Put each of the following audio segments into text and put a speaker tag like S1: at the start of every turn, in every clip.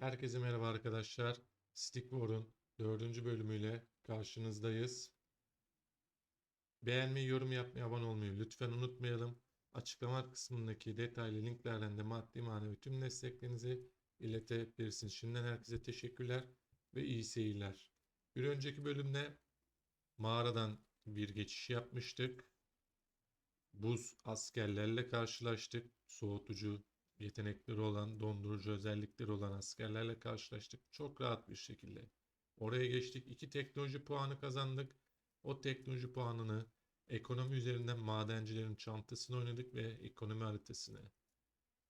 S1: Herkese merhaba arkadaşlar. Stick War'un 4. bölümüyle karşınızdayız. Beğenmeyi, yorum yapmayı, abone olmayı lütfen unutmayalım. Açıklama kısmındaki detaylı linklerden de maddi manevi tüm desteklerinizi iletebilirsiniz. Şimdiden herkese teşekkürler ve iyi seyirler. Bir önceki bölümde mağaradan bir geçiş yapmıştık. Buz askerlerle karşılaştık. Soğutucu yetenekleri olan, dondurucu özellikleri olan askerlerle karşılaştık. Çok rahat bir şekilde. Oraya geçtik. İki teknoloji puanı kazandık. O teknoloji puanını ekonomi üzerinden madencilerin çantasını oynadık ve ekonomi haritasını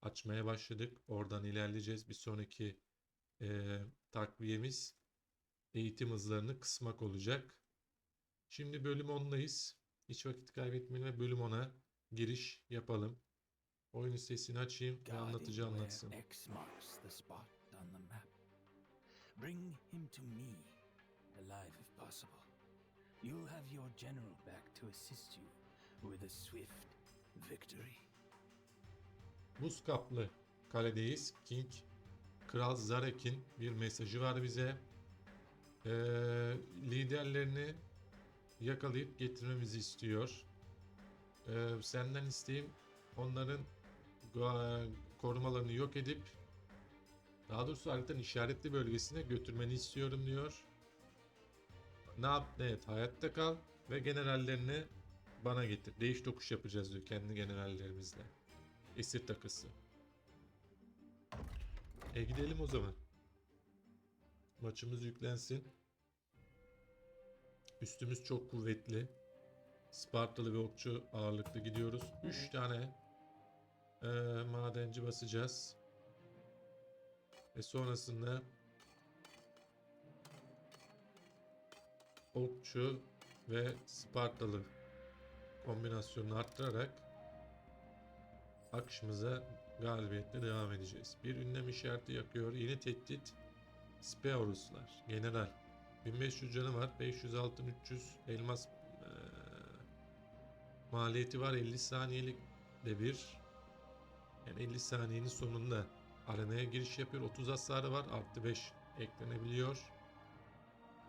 S1: açmaya başladık. Oradan ilerleyeceğiz. Bir sonraki eee, takviyemiz eğitim hızlarını kısmak olacak. Şimdi bölüm 10'dayız. Hiç vakit kaybetmeyelim ve bölüm 10'a giriş yapalım. Oyunun sesini açayım ve anlatıcı anlatsın.
S2: Bring him to me, alive if possible. You'll have your general back to assist you with a swift victory.
S1: Buz kaplı kaledeyiz. King Kral Zarek'in bir mesajı var bize. Ee, liderlerini yakalayıp getirmemizi istiyor. Ee, senden isteğim onların korumalarını yok edip daha doğrusu haritanın işaretli bölgesine götürmeni istiyorum diyor. Ne yap ne et hayatta kal ve generallerini bana getir. Değiş tokuş yapacağız diyor kendi generallerimizle. Esir takısı. E gidelim o zaman. Maçımız yüklensin. Üstümüz çok kuvvetli. Spartalı ve okçu ağırlıklı gidiyoruz. 3 tane e, madenci basacağız. Ve sonrasında okçu ve Spartalı kombinasyonunu arttırarak akışımıza galibiyetle devam edeceğiz. Bir ünlem işareti yakıyor. Yeni tehdit Speoruslar. General. 1500 canı var. 500 altın 300 elmas eee, maliyeti var. 50 saniyelik de bir. Yani 50 saniyenin sonunda arenaya giriş yapıyor. 30 hasarı var. Artı 5 eklenebiliyor.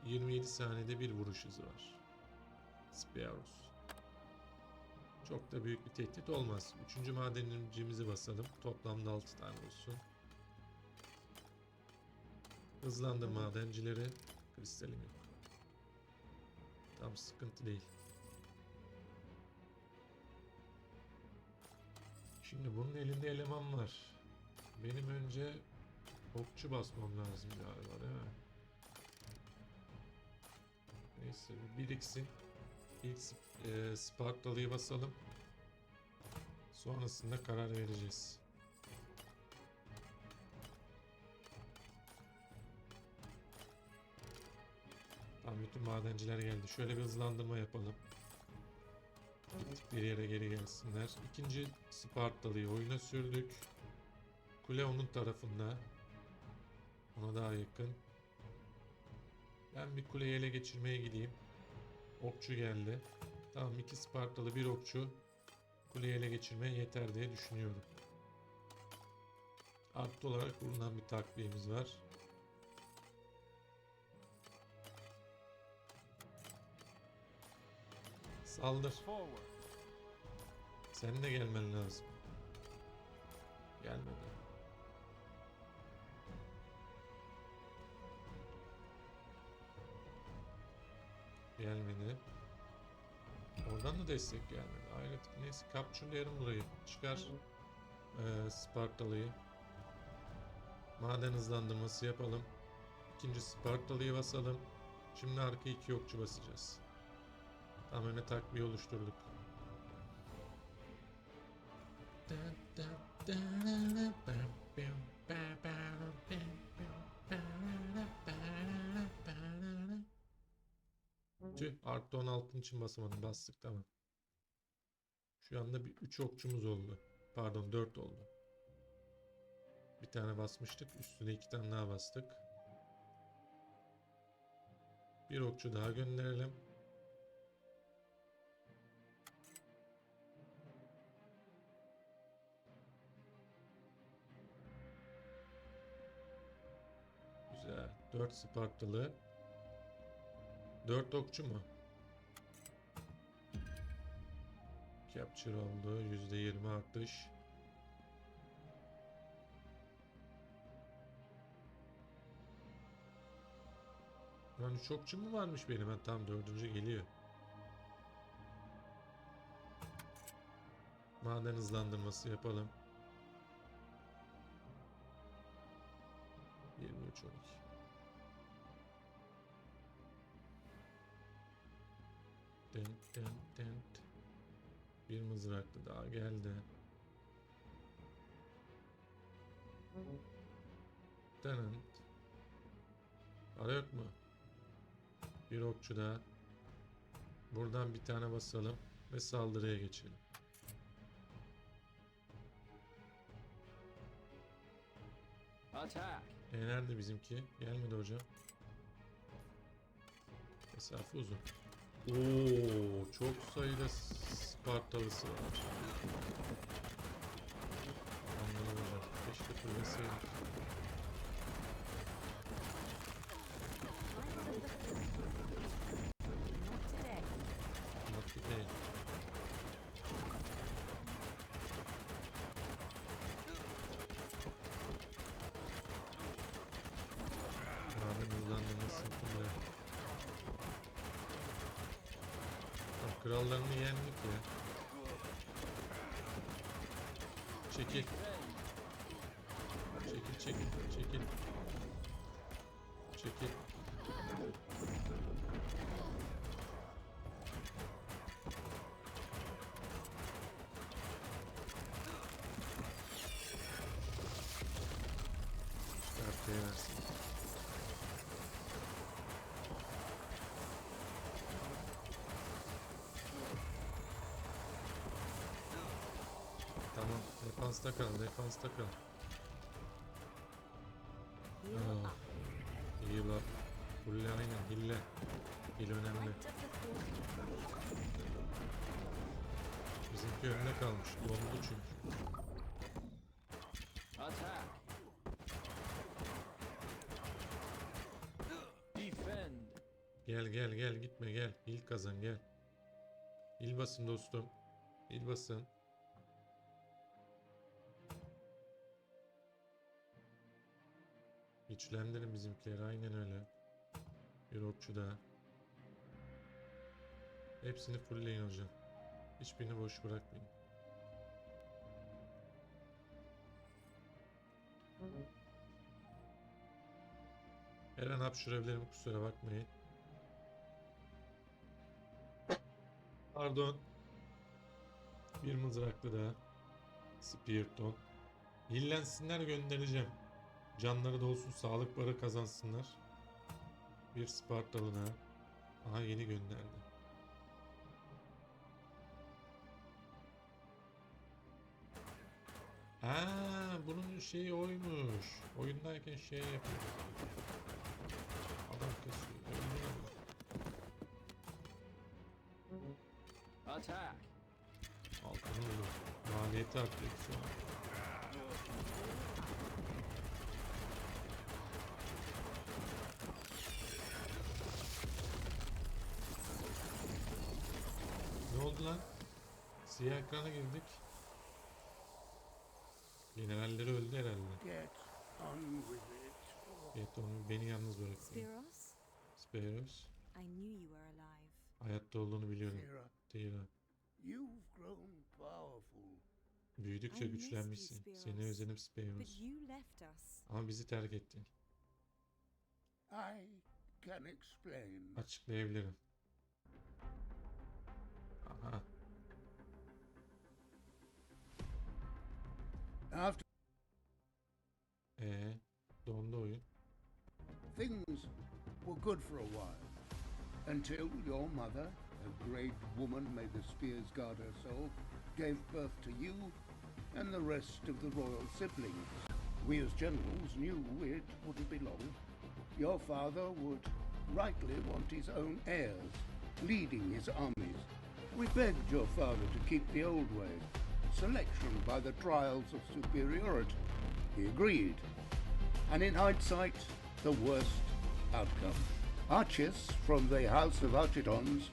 S1: 27 saniyede bir vuruş hızı var. Spearus. Çok da büyük bir tehdit olmaz. Üçüncü madencimizi basalım. Toplamda 6 tane olsun. Hızlandır madencileri. Kristalim yok. Tam sıkıntı değil. Şimdi bunun elinde eleman var. Benim önce okçu basmam lazım galiba değil mi? Neyse bir biriksin. İlk e, Spartalı'yı basalım. Sonrasında karar vereceğiz. Tamam bütün madenciler geldi. Şöyle bir hızlandırma yapalım. Gittikleri yere geri gelsinler. İkinci Spartalı'yı oyuna sürdük. Kule onun tarafında. Ona daha yakın. Ben bir kuleyi ele geçirmeye gideyim. Okçu geldi. Tamam iki Spartalı bir okçu kuleyi ele geçirmeye yeter diye düşünüyorum. Artı olarak bulunan bir takviyemiz var. Saldır. Senin de gelmen lazım. Gelmedi. Gelmedi. Oradan da destek gelmedi. Hayret. Neyse kapçurlayalım burayı. Çıkar eee Spartalı'yı. Maden hızlandırması yapalım. İkinci Spartalı'yı basalım. Şimdi arka iki okçu basacağız. Tam öne takviye oluşturduk. Tüh artı 16 için basamadım bastık tamam. Şu anda bir 3 okçumuz oldu. Pardon 4 oldu. Bir tane basmıştık üstüne 2 tane daha bastık. Bir okçu daha gönderelim. 4 Spartalı. 4 okçu mu? Capture oldu. %20 artış. Lan 3 okçu mu varmış benim? Ben tam dördüncü geliyor. Maden hızlandırması yapalım. 23 12. Dent dent dent. Bir mızraklı daha geldi. Dent. Para yok mu? Bir okçu daha. Buradan bir tane basalım ve saldırıya geçelim.
S2: Attack!
S1: E nerede bizimki? Gelmedi hocam. Mesafe uzun. Oo, çok sayıda Spartalısı var. Anladım hocam. Keşke fırlasaydık.
S3: Not today.
S1: Mutlu değil. Maden hızlandırması yapılıyor. Bak, Krallarını yendik ya. Çekil. Çekil çekil çekil. Çekil. Arkaya versin. Tamam, defansta kal, defansta kal.
S3: Heal
S1: Aa,
S3: up.
S1: iyi bak. Fulle aynen, hille. Hil önemli. Bizimki önüne kalmış, dondu çünkü.
S2: Attack! Defend!
S1: Gel gel gel gitme gel. Hil kazan gel. Hil basın dostum. Hil basın. Güçlendirin bizimkileri aynen öyle. Bir okçu daha. Hepsini fullleyin hocam. Hiçbirini boş bırakmayın. Her an hapşurabilirim kusura bakmayın. Pardon. Bir mızraklı daha. Spearton. Yillensinler göndereceğim. Canları da olsun sağlık barı kazansınlar. Bir Spartalı daha. Aha yeni gönderdi. Aa, bunun şeyi oymuş. Oyundayken şey yapıyor. Adam. Öldürüyor.
S2: Attack!
S1: Altını vurdu. Maliyeti artıyor şu an. Ne oldu lan? Siyah ekrana girdik. Generalleri öldü herhalde.
S4: Get on with it.
S1: Evet onu beni yalnız bıraktı.
S3: Spiros,
S1: Speros.
S3: I knew you were alive.
S1: Hayatta olduğunu biliyorum. Tira.
S4: you've grown powerful.
S1: Büyüdükçe güçlenmişsin. Seni
S3: left us.
S1: Ama bizi terk ettin.
S4: I can explain.
S1: Açıklayabilirim. Aha.
S4: After
S1: Ee, dondu oyun.
S4: things were good for a while, until your mother, a great woman, may the spears guard her soul, gave birth to you and the rest of the royal siblings. We as generals knew it wouldn't be long. Your father would rightly want his own heirs, leading his armies. We begged your father to keep the old way, selection by the trials of superiority. He agreed. And in hindsight, the worst outcome. Archis from the House of Archidons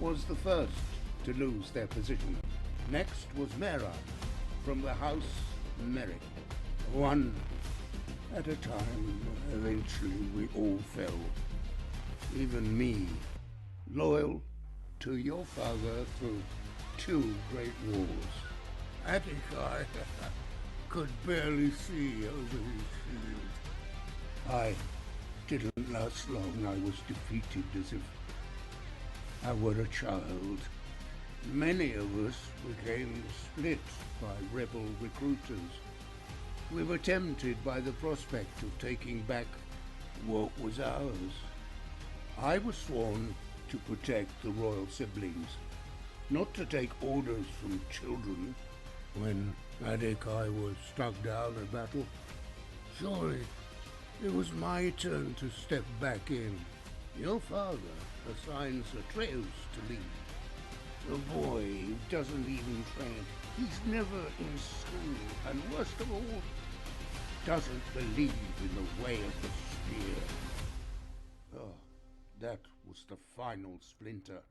S4: was the first to lose their position. Next was Mera from the House Merrick. One at a time, eventually we all fell. Even me, loyal to your father through two great wars. Atticai could barely see over his shield. I didn't last long. I was defeated as if I were a child. Many of us became split by rebel recruiters. We were tempted by the prospect of taking back what was ours. I was sworn to protect the royal siblings, not to take orders from children when Adekai was struck down in battle. Surely it was my turn to step back in. Your father assigns Atreus to lead. The boy doesn't even train. He's never in school, and worst of all, doesn't believe in the way of the spear. Oh, that was the final splinter.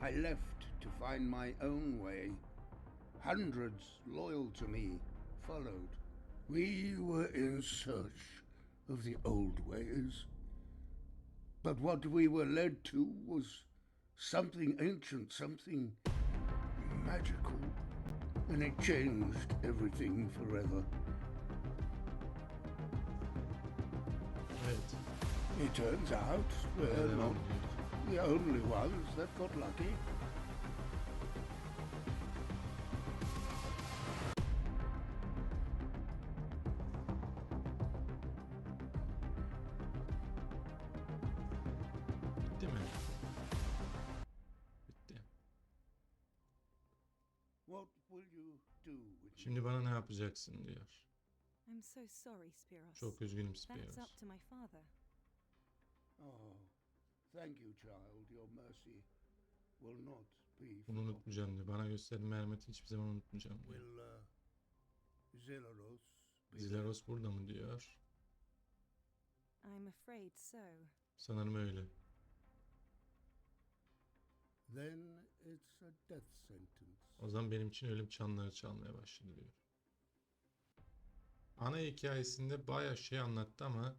S4: I left to find my own way. Hundreds loyal to me followed. We were in search of the old ways. But what we were led to was something ancient, something magical, and it changed everything forever. It turns out we're not. The only ones that got lucky.
S1: Bitti mi? Bitti.
S4: What will you do with
S1: Şimdi bana ne yapacaksın diyor.
S3: I'm so sorry, Spiros.
S1: Çok üzgünüm
S3: That's up to my father.
S4: Thank you, child. Your mercy will not be
S1: Bunu unutmayacağım diyor. Bana gösterdiğin merhameti hiçbir zaman unutmayacağım diyor.
S4: Will uh, Zelaros be
S1: Zilaros burada mı diyor.
S3: I'm afraid so.
S1: Sanırım öyle.
S4: Then it's a death sentence.
S1: O zaman benim için ölüm çanları çalmaya başladı diyor. Ana hikayesinde bayağı şey anlattı ama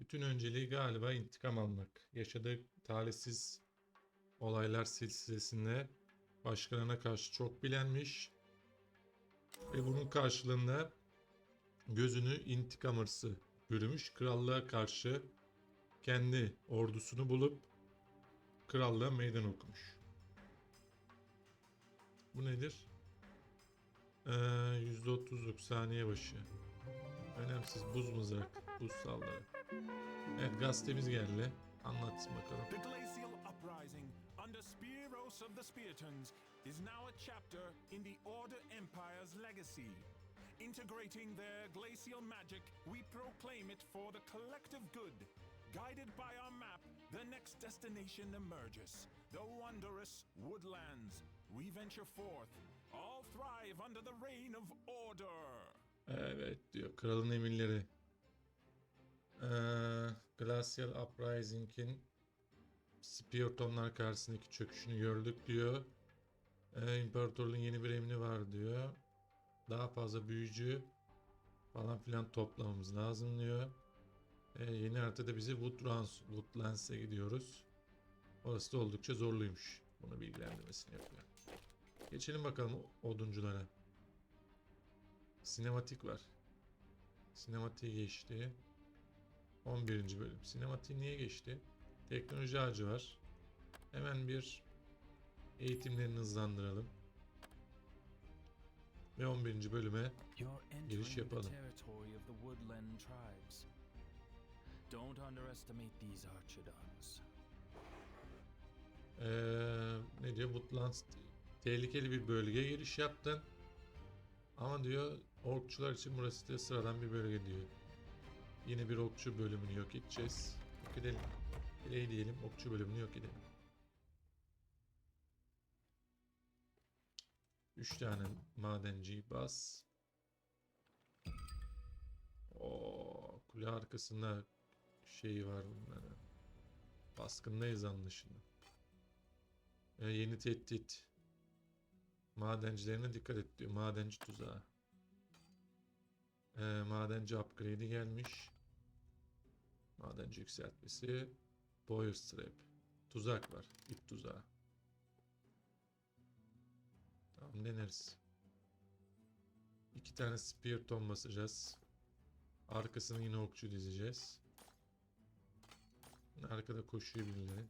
S1: bütün önceliği galiba intikam almak. Yaşadığı talihsiz olaylar silsilesinde başkalarına karşı çok bilenmiş ve bunun karşılığında gözünü intikam hırsı bürümüş. Krallığa karşı kendi ordusunu bulup krallığa meydan okumuş. Bu nedir? Ee, %30'luk saniye başı. Önemsiz buz mızrak, buz saldırı. Evet gazetemiz geldi. Anlatsın bakalım.
S5: The glacial uprising under Spearos of the Speartons is now a chapter in the Order Empire's legacy. Integrating their glacial magic, we proclaim it for the collective good. Guided by our map, the next destination emerges. The wondrous woodlands. We venture forth. All thrive under the reign of order.
S1: Evet diyor. Kralın emirleri. Ee, Glacial Uprising'in Spiritomlar karşısındaki çöküşünü gördük diyor. Ee, İmparatorluğun yeni bir emri var diyor. Daha fazla büyücü falan filan toplamamız lazım diyor. Ee, yeni haritada bizi Woodlands, Woodlands'e gidiyoruz. Orası da oldukça zorluymuş. Bunu bilgilendirmesini yapıyor. Geçelim bakalım odunculara. Sinematik var. Sinematiği geçti. 11. bölüm. Sinematiği niye geçti? Teknoloji ağacı var. Hemen bir eğitimlerini hızlandıralım. Ve 11. bölüme Giriş yapalım.
S2: Don't underestimate these Archidons.
S1: eee, ne diyor? Woodlands tehlikeli bir bölgeye giriş yaptın. Ama diyor orkçular için burası da sıradan bir bölge diyor. Yine bir okçu bölümünü yok edeceğiz. Yok edelim. Diyelim. Okçu bölümünü yok edelim. 3 tane madenci bas. O kule arkasında şeyi var bunların. Baskındayız anlaşılan. E, yeni tehdit. Madencilerine dikkat et diyor. Madenci tuzağı. E, madenci upgrade'i gelmiş. Madenci yükseltmesi. Boyer trap. Tuzak var. İp tuzağı. Tamam deneriz. İki tane spear ton basacağız. Arkasına yine okçu dizeceğiz. Arkada koşuyor birileri.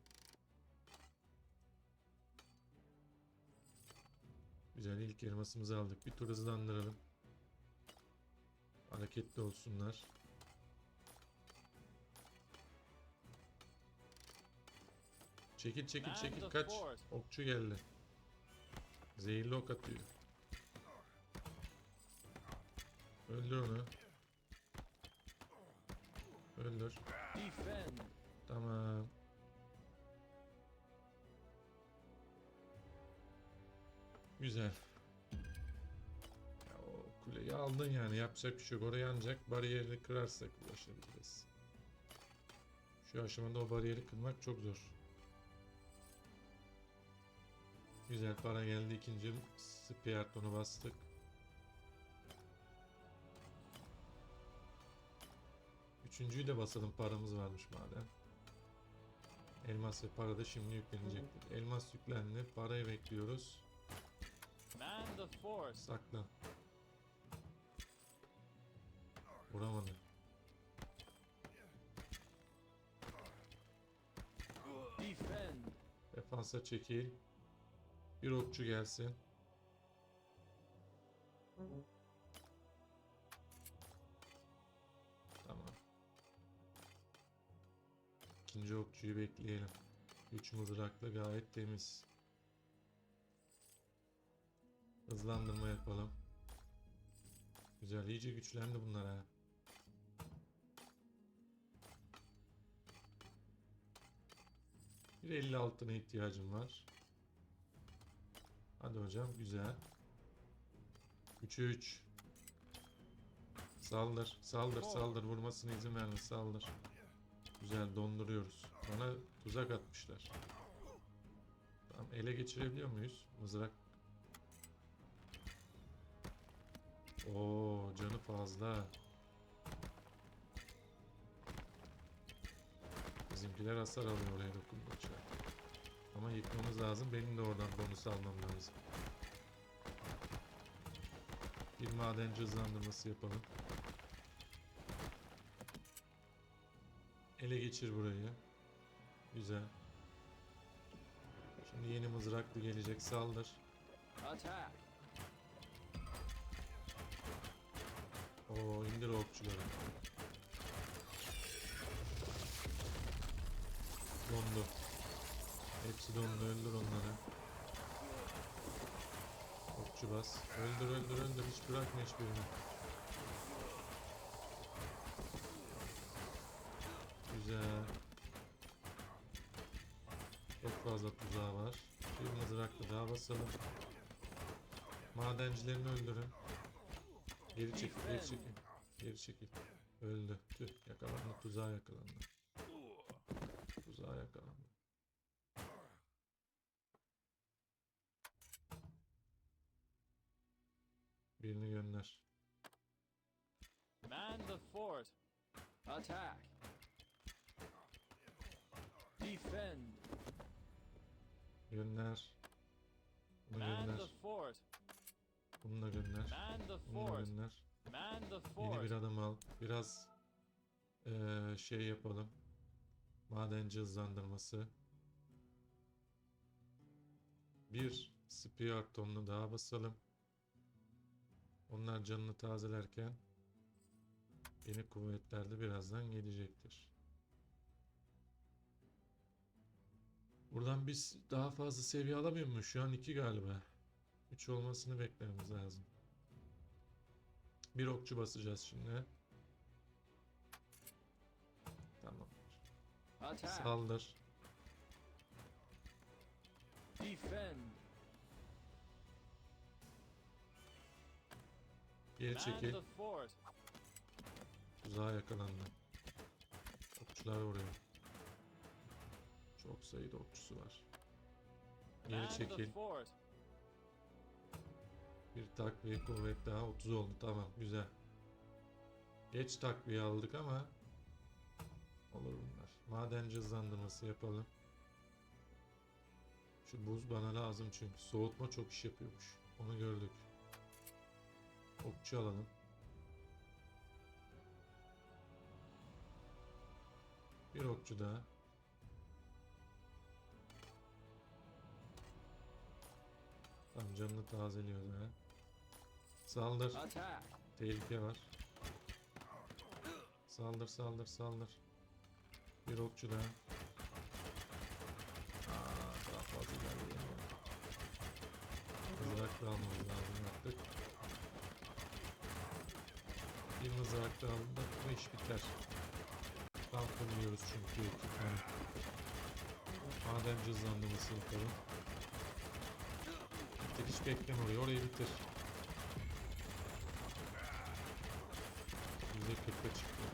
S1: Güzel ilk elmasımızı aldık. Bir tur hızlandıralım. Hareketli olsunlar. Çekil çekil çekil kaç. Okçu geldi. Zehirli ok atıyor. Öldür onu. Öldür. Tamam. Güzel. Kuleyi aldın yani yapacak bir şey yok. Oraya ancak bariyeri kırarsak ulaşabiliriz. Şu aşamada o bariyeri kırmak çok zor. Güzel para geldi. ikinci Spiarton'u bastık. Üçüncüyü de basalım paramız varmış madem. Elmas ve para da şimdi yüklenecektir. Elmas yüklendi. Parayı bekliyoruz. Saklan. Vuramadı. Defansa çekil. Bir okçu gelsin. Tamam. İkinci okçuyu bekleyelim. Üç mızrakla gayet temiz. Hızlandırma yapalım. Güzel, iyice güçlendi bunlar ha. Bir 50 altına ihtiyacım var. Hadi hocam güzel. 3'e 3. Saldır, saldır, saldır. Vurmasına izin verme, saldır. Güzel donduruyoruz. Bana tuzak atmışlar. Tamam ele geçirebiliyor muyuz? Mızrak. Oo canı fazla. Bizimkiler hasar alıyor oraya dokundukça. Ama yıkmamız lazım. Benim de oradan bonus almam lazım. Bir madenci hızlandırması yapalım. Ele geçir burayı. Güzel. Şimdi yeni mızraklı gelecek. Saldır.
S2: Attack.
S1: Oo indir okçuları. Dondu. Hepsi dondu. Öldür onları. Okçu bas. Öldür öldür öldür. Hiç bırakma hiçbirini. Güzel. Çok fazla tuzağı var. Bir mızrakla daha basalım. Madencilerini öldürün. Geri çekil, geri çekil. Geri çekil. Öldü. Tüh, yakalandı. Tuzağa yakalandı. Tuzağa yakalandı. Gönder.
S2: Man the fort. Attack. Defend.
S1: Gönder. Bunu
S2: Man
S1: gönder.
S2: the fort.
S1: Bunu da gönder.
S2: Man the
S1: Bunu da
S2: fort.
S1: gönder.
S2: Man the
S1: Yeni bir
S2: fort.
S1: adam al. Biraz eee, şey yapalım. Madenci hızlandırması. Bir spear tonunu daha basalım. Onlar canını tazelerken yeni kuvvetler de birazdan gelecektir. Buradan biz daha fazla seviye alamıyor muyuz? Şu an 2 galiba. 3 olmasını beklememiz lazım. Bir okçu basacağız şimdi. Tamam. Saldır.
S2: Defend.
S1: Geri çekil. Tuzağa yakalandı. Okçu okçular vuruyor. Çok sayıda okçusu var. Geri çekil. Bir takviye kuvvet daha 30 oldu. Tamam güzel. Geç takviye aldık ama olur bunlar. Madenci hızlandırması yapalım. Şu buz bana lazım çünkü soğutma çok iş yapıyormuş. Onu gördük. Okçu alalım. Bir okçu daha. Tam canını tazeliyoruz ha. Saldır. Tehlike var. Saldır saldır saldır. Bir okçu daha. Aa, daha fazla ilerleyemiyor. Mızrak da almamız lazım yaptık. Bir mızrak da da bu iş biter. Kullanıyoruz çünkü ekipmanı. Madenci hızlandırması yapalım. Bitir hiç bekleme orayı. Orayı bitir. Yüzde kırka çıktı.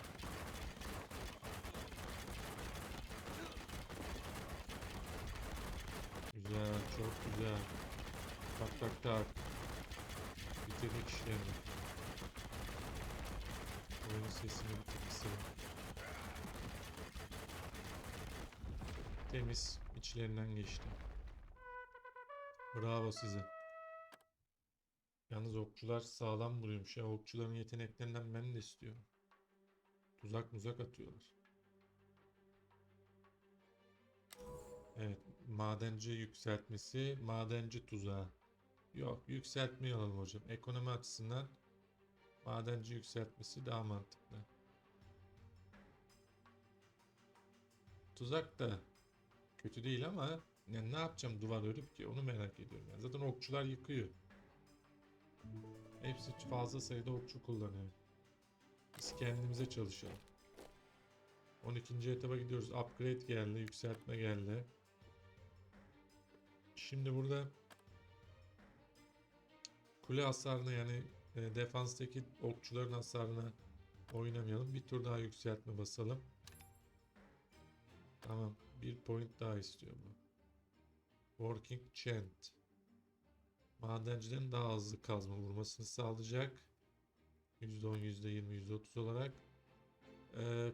S1: Güzel, çok güzel. Tak tak tak. Bitirdik işlerini. Sesini kısayım. Temiz, içlerinden geçti. Bravo size. Yalnız okçular sağlam vuruyormuş ya. Okçuların yeteneklerinden ben de istiyorum. Tuzak muzak atıyorlar. Evet. Madenci yükseltmesi. Madenci tuzağı. Yok. Yükseltmeyi alalım hocam. Ekonomi açısından madenci yükseltmesi daha mantıklı. Tuzak da kötü değil ama yani ne yapacağım duvar örüp ki onu merak ediyorum. Yani zaten okçular yıkıyor. Hepsi fazla sayıda okçu kullanıyor. Biz kendimize çalışalım. 12. etaba gidiyoruz. Upgrade geldi, yükseltme geldi. Şimdi burada kule hasarını yani e, defanstaki okçuların hasarını oynamayalım. Bir tur daha yükseltme basalım. Tamam. Bir point daha istiyor bu. Working Chant. Madencilerin daha hızlı kazma vurmasını sağlayacak. %10, %20, %30 olarak. Ee,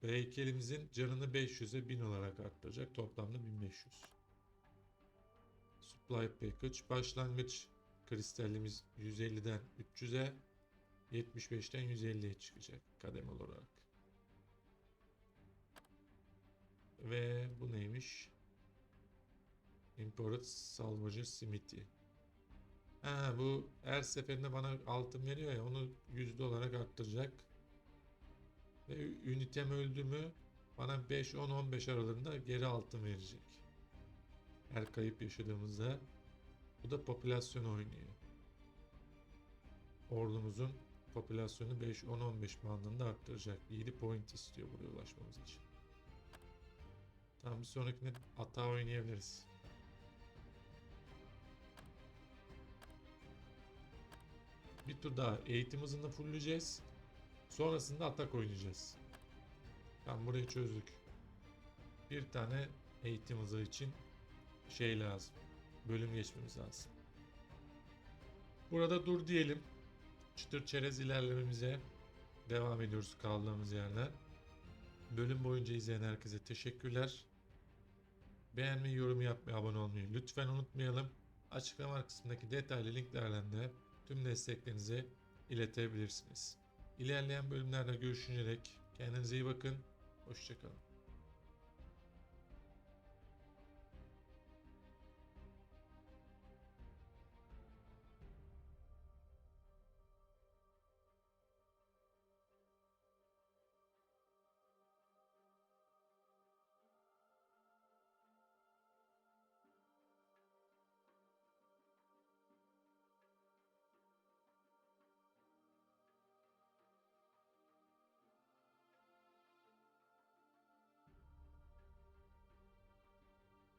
S1: heykelimizin canını 500'e 1000 olarak arttıracak. Toplamda 1500. Supply Package. Başlangıç kristallimiz 150'den 300'e 75'ten 150'ye çıkacak kademe olarak. Ve bu neymiş? Imported Salvage Smithy. Ha bu her seferinde bana altın veriyor ya onu yüzde olarak arttıracak. Ve ünitem öldü mü bana 5, 10, 15 aralığında geri altın verecek. Her kayıp yaşadığımızda. Bu da popülasyon oynuyor. Ordumuzun popülasyonu 5, 10, 15 bandında arttıracak. 7 point istiyor buraya ulaşmamız için. Tamam bir sonrakine ata oynayabiliriz. Bir tur daha eğitim hızını fullleyeceğiz. Sonrasında atak oynayacağız. Tamam burayı çözdük. Bir tane eğitim hızı için şey lazım. Bölüm geçmemiz lazım. Burada dur diyelim. Çıtır çerez ilerlememize devam ediyoruz kaldığımız yerden. Bölüm boyunca izleyen herkese teşekkürler. Beğenmeyi, yorum yapmayı, abone olmayı lütfen unutmayalım. Açıklama kısmındaki detaylı linklerden de tüm desteklerinizi iletebilirsiniz. İlerleyen bölümlerde görüşünceye dek kendinize iyi bakın. Hoşçakalın.